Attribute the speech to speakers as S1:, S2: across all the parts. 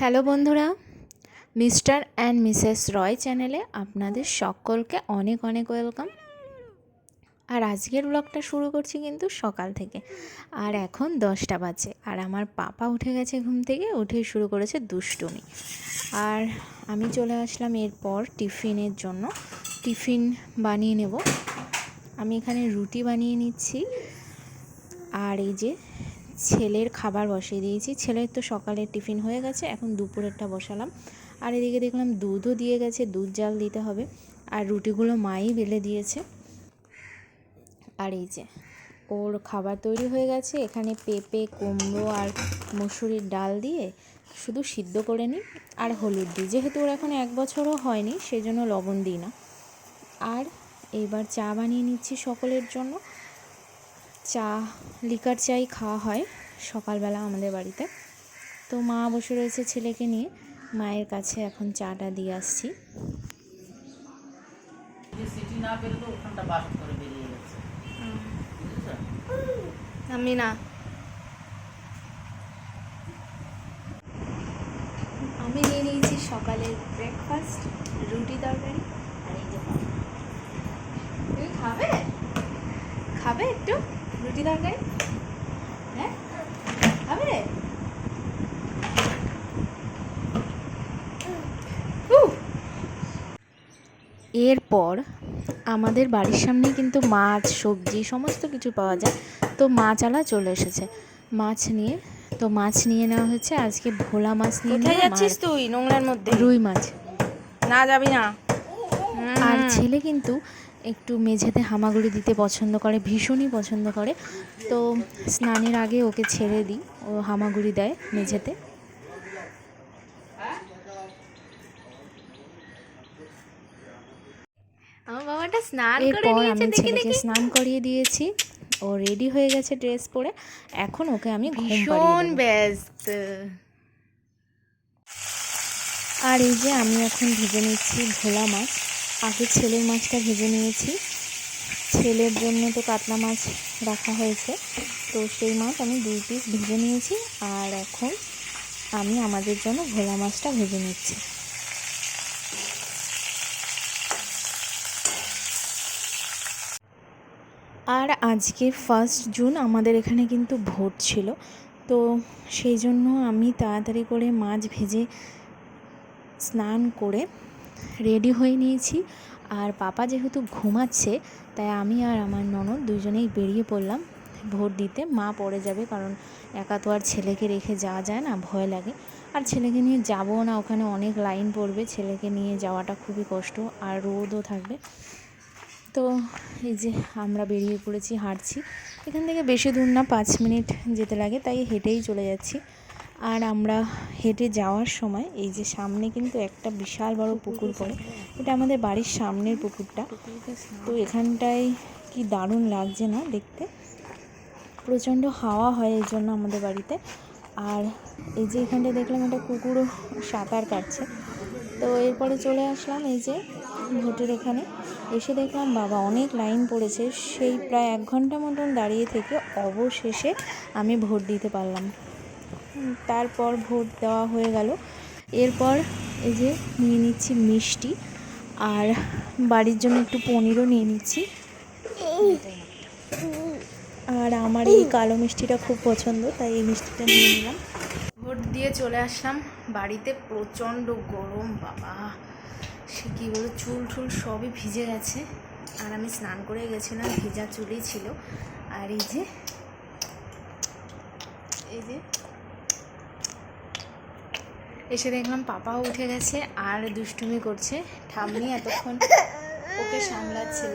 S1: Hello বন্ধুরা, mister and Mrs রয় চ্যানেলে আপনাদের সকলকে অনেক অনেক ওয়েলকাম। আর আজকের ব্লগটা শুরু করছি কিন্তু সকাল থেকে। আর এখন দশটা বাজে, আর আমার পাপা উঠে গেছে ঘুম থেকে, উঠে শুরু করেছে দুষ্টুমি। আর আমি চলে আসলাম এরপর টিফিনের জন্য। টিফিন বানিয়ে নেব। আমি এখানে রুটি বানিয়ে নিচ্ছি। আর এই যে ছেলের খাবার বসিয়ে দিয়েছি। ছেলের তো সকালের টিফিন হয়ে গেছে, এখন দুপুরেরটা বসালাম। আর এদিকে দেখলাম দুধও দিয়ে গেছে, দুধ জাল দিতে হবে। আর রুটিগুলো মাই বেলে দিয়েছে। আর এই যে, ওর খাবার তৈরি হয়ে গেছে। এখানে পেঁপে, কুমড়ো আর মুসুরির ডাল দিয়ে শুধু সিদ্ধ করে নিই। আর হলুদ দিই। যেহেতু ওর এখন এক বছরও হয়নি সেই জন্য লবণ দিই না। আর এইবার চা বানিয়ে নিচ্ছি সকলের জন্য। চা লিকার চাই খাওয়া হয় সকালবেলা আমাদের বাড়িতে। তো মা বসে রয়েছে ছেলেকে নিয়ে। মায়ের কাছে এখন চাটা দিয়ে আসছি। আমি না। আমি নিয়ে নিয়েছি সকালের ব্রেকফাস্ট রুটি তরকারি আর এই যে খাবে? খাবে একটু? রুটি হ্যাঁ? খাবে এরপর আমাদের বাড়ির সামনে কিন্তু মাছ সবজি সমস্ত কিছু পাওয়া যায়। তো মাছ আলা চলে এসেছে। মাছ নিয়ে তো মাছ নিয়ে নেওয়া হয়েছে আজকে ভোলা মাছ নিয়ে
S2: কোথায় যাচ্ছিস তুই নোংরার মধ্যে?
S1: রুই মাছ।
S2: না যাবি না।
S1: আর ছেলে কিন্তু একটু মেঝেতে হামাগুড়ি দিতে পছন্দ করে ভীষণই পছন্দ করে। তো স্নানের আগে ওকে ছেড়ে দিই ও হামাগুড়ি দেয় মেঝেতে।
S2: আমার বাবাটা স্নান
S1: এরপর আমি ছেলেকে স্নান করিয়ে দিয়েছি। ও রেডি হয়ে গেছে ড্রেস পরে। এখন ওকে আমি
S2: ভীষণ। ব্যস্ত।
S1: আর এই যে আমি এখন ভেজে নিচ্ছি ভোলা মাছ। আগে ছেলের মাছটা ভেজে নিয়েছি। ছেলের জন্য তো কাতলা মাছ রাখা হয়েছে। তো সেই মাছ আমি দুই পিস ভেজে নিয়েছি আর এখন আমি আমাদের জন্য ভোলা মাছটা ভেজে নিচ্ছি। আর আজকে ফার্স্ট জুন আমাদের এখানে কিন্তু ভোট ছিল। তো সেই জন্য আমি তাড়াতাড়ি করে মাছ ভেজে স্নান করে রেডি হয়ে নিয়েছি। আর পাপা যেহেতু ঘুমাচ্ছে, তাই আমি আর আমার ননদ দুজনেই বেরিয়ে পড়লাম ভোট দিতে। মা পড়ে যাবে, কারণ একা তো আর ছেলেকে রেখে যাওয়া যায় না, ভয় লাগে। আর ছেলেকে নিয়ে যাব না, ওখানে অনেক লাইন পড়বে। ছেলেকে নিয়ে যাওয়াটা খুবই কষ্ট, আর রোদও থাকবে। তো এই যে আমরা বেরিয়ে পড়েছি, হাঁটছি। এখান থেকে বেশি দূর না, পাঁচ মিনিট যেতে লাগে, তাই হেঁটেই চলে যাচ্ছি। আর আমরা হেঁটে যাওয়ার সময় এই যে সামনে কিন্তু একটা বিশাল বড় পুকুর পড়ে। এটা আমাদের বাড়ির সামনের পুকুরটা। তো এখানটায় কি দারুণ লাগছে না দেখতে? প্রচণ্ড হাওয়া হয় এই জন্য আমাদের বাড়িতে। আর এই যে এখানটায় দেখলাম একটা কুকুরও সাঁতার কাটছে। তো এরপরে চলে আসলাম এই যে ভোটের এখানে। এসে দেখলাম, বাবা, অনেক লাইন পড়েছে। সেই প্রায় এক ঘণ্টা মতন দাঁড়িয়ে থেকে অবশেষে আমি ভোট দিতে পারলাম। তারপর ভোট দেওয়া হয়ে গেল। এরপর এই যে নিয়ে নিচ্ছি মিষ্টি, আর বাড়ির জন্য একটু পনিরও নিয়ে নিচ্ছি। আর আমার এই কালো মিষ্টিটা খুব পছন্দ, তাই এই মিষ্টিটা নিয়ে নিলাম। ভোট দিয়ে চলে আসলাম। বাড়িতে প্রচণ্ড গরম, বাবা। সে কী বলো চুল টুল সবই ভিজে গেছে। আর আমি স্নান করে গেছিলাম, ভিজা চুলই ছিল। আর এই যে এই যে এসে দেখলাম পাপাও উঠে গেছে আর দুষ্টুমি করছে। ঠাম্মি এতক্ষণ ওকে সামলাচ্ছিল।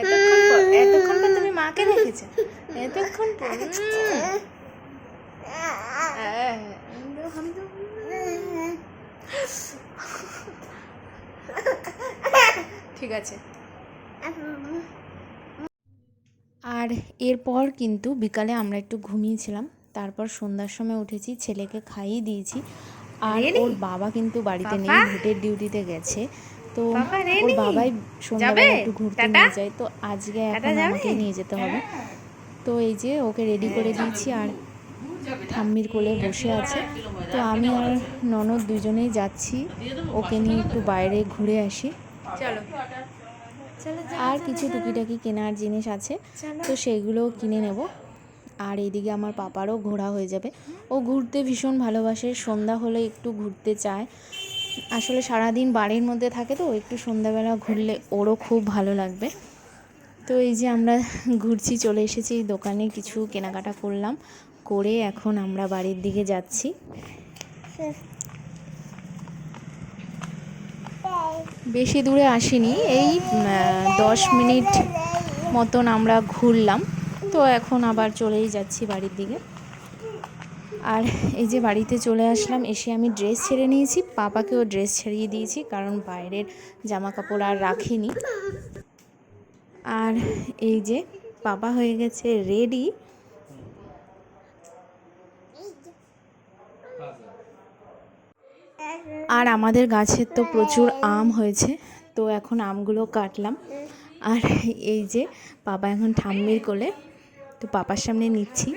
S1: এতক্ষণ এতক্ষণ পর তুমি মাকে দেখেছ? এতক্ষণ পর ঠিক আছে। আর এরপর কিন্তু বিকালে আমরা একটু ঘুমিয়েছিলাম। তারপর সন্ধ্যার সময় উঠেছি ছেলেকে খাইয়ে দিয়েছি। আর ওর বাবা কিন্তু বাড়িতে নেই? ভোটের ডিউটিতে গেছে। তো ওর বাবাই সন্ধ্যাবেলা একটু ঘুরতে নিয়ে যায়। তো আজকে এখন আমাকে নিয়ে যেতে হবে। তো এই যে ওকে রেডি করে দিয়েছি আর ঠাম্মির কোলে বসে আছে। তো আমি আর ননদ দুজনেই যাচ্ছি। ওকে নিয়ে একটু বাইরে ঘুরে আসি।
S2: চলো।
S1: আর কিছু টুকিটাকি কেনার জিনিস আছে। তো সেগুলোও কিনে নেব। আর এদিকে আমার পাপারও ঘোরা হয়ে যাবে। ও ঘুরতে ভীষণ ভালোবাসে। সন্ধ্যা হলে একটু ঘুরতে চায়। আসলে সারাদিন বাড়ির মধ্যে থাকে তো, একটু সন্ধ্যাবেলা ঘুরলে ওরও খুব ভালো লাগবে। তো এই যে আমরা ঘুরছি, চলে এসেছি দোকানে, কিছু কেনাকাটা করলাম। করে এখন আমরা বাড়ির দিকে যাচ্ছি। বেশি দূরে আসিনি, এই দশ মিনিট মতন আমরা ঘুরলাম। তো এখন আবার চলেই যাচ্ছি বাড়ির দিকে। আর এই যে বাড়িতে চলে আসলাম, এসে আমি ড্রেস ছেড়ে নিয়েছি। পাপাকেও ড্রেস ছেড়িয়ে দিয়েছি, কারণ বাইরের জামা কাপড় আর রাখিনি। আর এই যে পাপা হয়ে গেছে রেডি। আর আমাদের গাছের তো প্রচুর আম হয়েছে, তো এখন আমগুলো কাটলাম। আর এই যে বাবা এখন ঠাম্মির কোলে তো পাপার সামনে নিচ্ছি।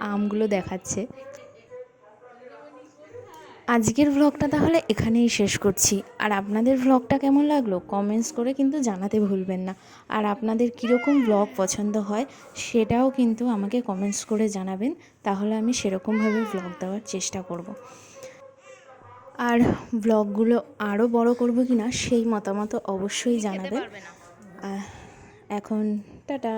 S1: আমগুলো দেখাচ্ছে। আজকের ভ্লগটা তাহলে এখানেই শেষ করছি। আর আপনাদের ভ্লগটা কেমন লাগল কমেন্টস করে কিন্তু জানাতে ভুলবেন না। আর আপনাদের কীরকম ভ্লগ পছন্দ হয় সেটাও কিন্তু আমাকে কমেন্টস করে জানাবেন। তাহলে আমি সেরকমভাবে ভ্লগ দেওয়ার চেষ্টা করব। আর ব্লগগুলো আরও বড় করব কি না সেই মতামত অবশ্যই জানাবেন। এখন টাটা।